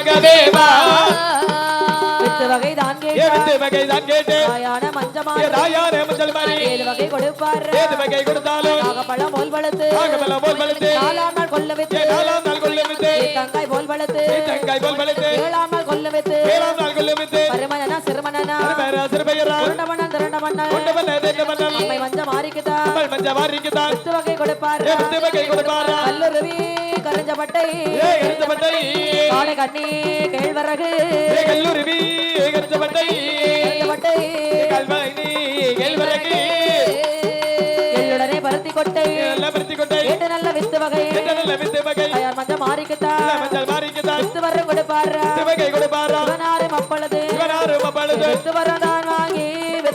Mahadeva. With வகை தான் ஏ கேட்டார் வித்து வகை தான் கேட்டேன் தாயான மஞ்சமா ஏ தாயாரே மஞ்சள் மாறி. ஏழு வகை கொடுப்பார். ஏது வகை கொடுத்தாலும். நாகப்பழம் போல் வளர்த்து. நாகமெல்லாம் போல் வளர்த்து. நாலாம் நாள் கொல்ல ஏ வித்து நாலாம் நாள் கொள்ள வித்து தங்காய் போல் வளர்த்து. தங்காய் போல் வளர்த்து. மன்னன் அம்மை மஞ்ச மாறிக்குதான் மஞ்ச மாறிக்குதான் வித்து வகை கொடுப்பார்? வித்து வகை கொடுப்பாரா? கல்லுருவி கரைஞ்ச பட்டை எடுத்த பட்டை காடை கண்ணி கேழ்வரகு கல்லூரிவி கருத்த பட்டை கரைஞ்ச பட்டை கல்வாயினி கேழ்வரகு. எள்ளுடனே பருத்தி கொட்டை. பருத்தி கொட்டை. கேட்டு நல்ல வித்து வகை. என்ன நல்ல வித்து வகை. தயார் மஞ்ச மாறிக்குதான் நல்ல மஞ்சள் மாறிக்குதான் வித்து வரம் கொடுப்பார்? வித்து வகை கொடுப்பாரா? சிவனாறு மப்பளது இவனாரு மப்பழுது வித்து வரம் தான் வாங்கி.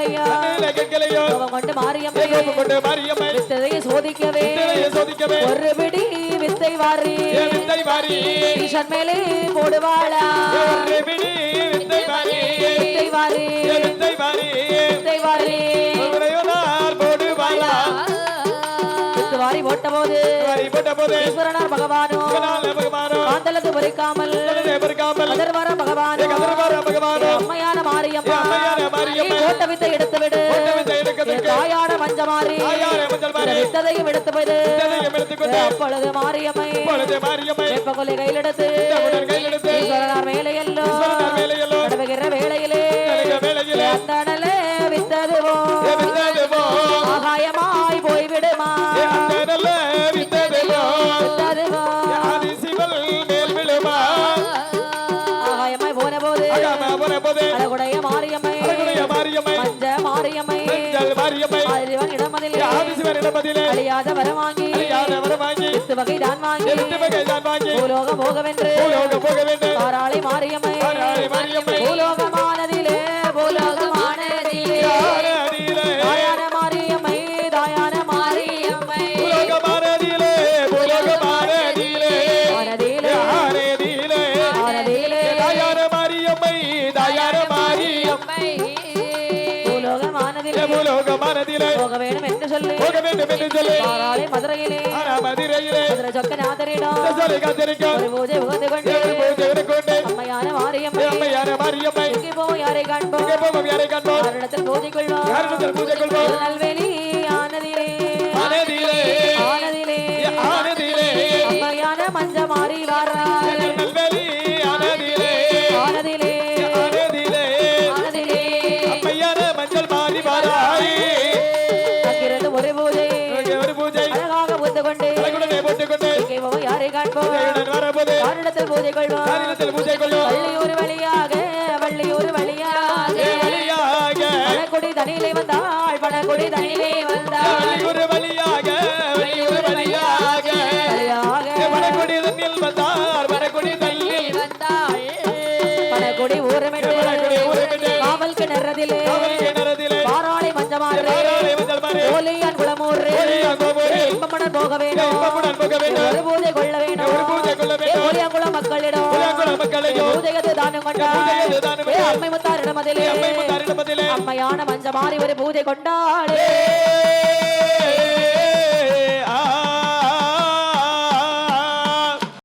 கேட்கலையா கேட்கலையோ அவன் கொண்டு மாரியம்மை கோபம் கொண்டு மாரியம்மை. சோதிக்கவே. வித்தையை சோதிக்கவே. ஒரு பிடி வித்தை வாரி. வித்தை ஈசன் மேலே போடுவாளா? ஒரு பிடி வித்தை மாறி வித்தை வாரி. வித்தை மாறி வித்து வாரி போட்ட போது மாறி போட்ட போது ஈஸ்வரனார் பகவானோ காந்தலத்து பொறிக்காமல் கதர்வர பகவானோ அம்மையான மாரியம்மா. போட்ட வித்தை எடுத்து விடு தாயான மஞ்ச மாறி. வித்ததையும் எடுத்து விடு. அப்பொழுது மாரியம்மை வெப்ப கொலை கையில் எடுத்து உடன் கையில் எடுத்து ஈஸ்வரனார் மேலே எல்லோ ஈஸ்வரனார் மேலே எல்லோ அகாம போன போது அழகுடைய மாரியம்மை. அழகுடைய மாரியம்மை. மஞ்ச மாரியம்மை. மஞ்சள் மாரியம்மை. அறிவன் இடமதிலே ஏ ஆதி சிவன் இடமதிலே அழியாத வரம் வாங்கி. யார வர வாங்கி. வித்து வகை தான் வாங்கி. ஏ வித்து வகை தான் வாங்கி. பூலோகம் போகவென்று. பூலோக போக வேண்டும் பாராளை மாரியம்மை. போக வேண்டும் என்று சொல்லி. பாராளை மதுரையிலே. ஆனா மதுரையிலே. மதுரை சொக்கநாதரிடம். சொல்லி காத்திருக்கும் ஒரு பூஜை உகந்து கொண்டு. ஏழு பூஜை கொண்டு அம்மையான மாரியம்மை. அம்மையான மாரியம்மை. இங்கே போவோம்? யாரை காண்போம் இங்கே போவோம்? யாரை காண்போம் யாரிடத்தில் பூஜை கொள்வோம் யாரிடத்தில் பூஜை கொள்வோம் திருநெல்வேலி ஆனதிலே. ஆனதியிலே ஆனதிலே. ஆனதியிலே அம்மையான மஞ்ச மாறி நல்வெளி யாரிடத்தில் பூஜை கொள்வோம் பூஜை கொள்ளும் வள்ளியூர் வழியாக வள்ளியூர் வழியாக. வழியாக. பணக்குடி தனியிலே வந்தாள் பணக்குடி தனியிலே வந்தாள். வழியுறு வழியாக வழியுறு வழியாக. வழியாக. ஏ வடகுடி தண்ணில் வந்தார் வடகுடி தண்ணில் வந்தாள். பணக்குடி ஊரமிட்டு வடகுடி ஊரமிட்டு. காவல் கிணறதிலே. காவல் கிணறதிலே. பாராளை மஞ்சமாறு. இன்பமுடன் போக வேண்டும். ஒரு பூஜை கொள்ள வேண்டும் ஒரு பூஜை கொள்ள வேண்டும். மக்களிடம். தானம். அம்மை முத்தாரிடம் அதிலே. அம்மையான மஞ்ச மாறி ஒரு பூஜை கொண்டாளே ஏ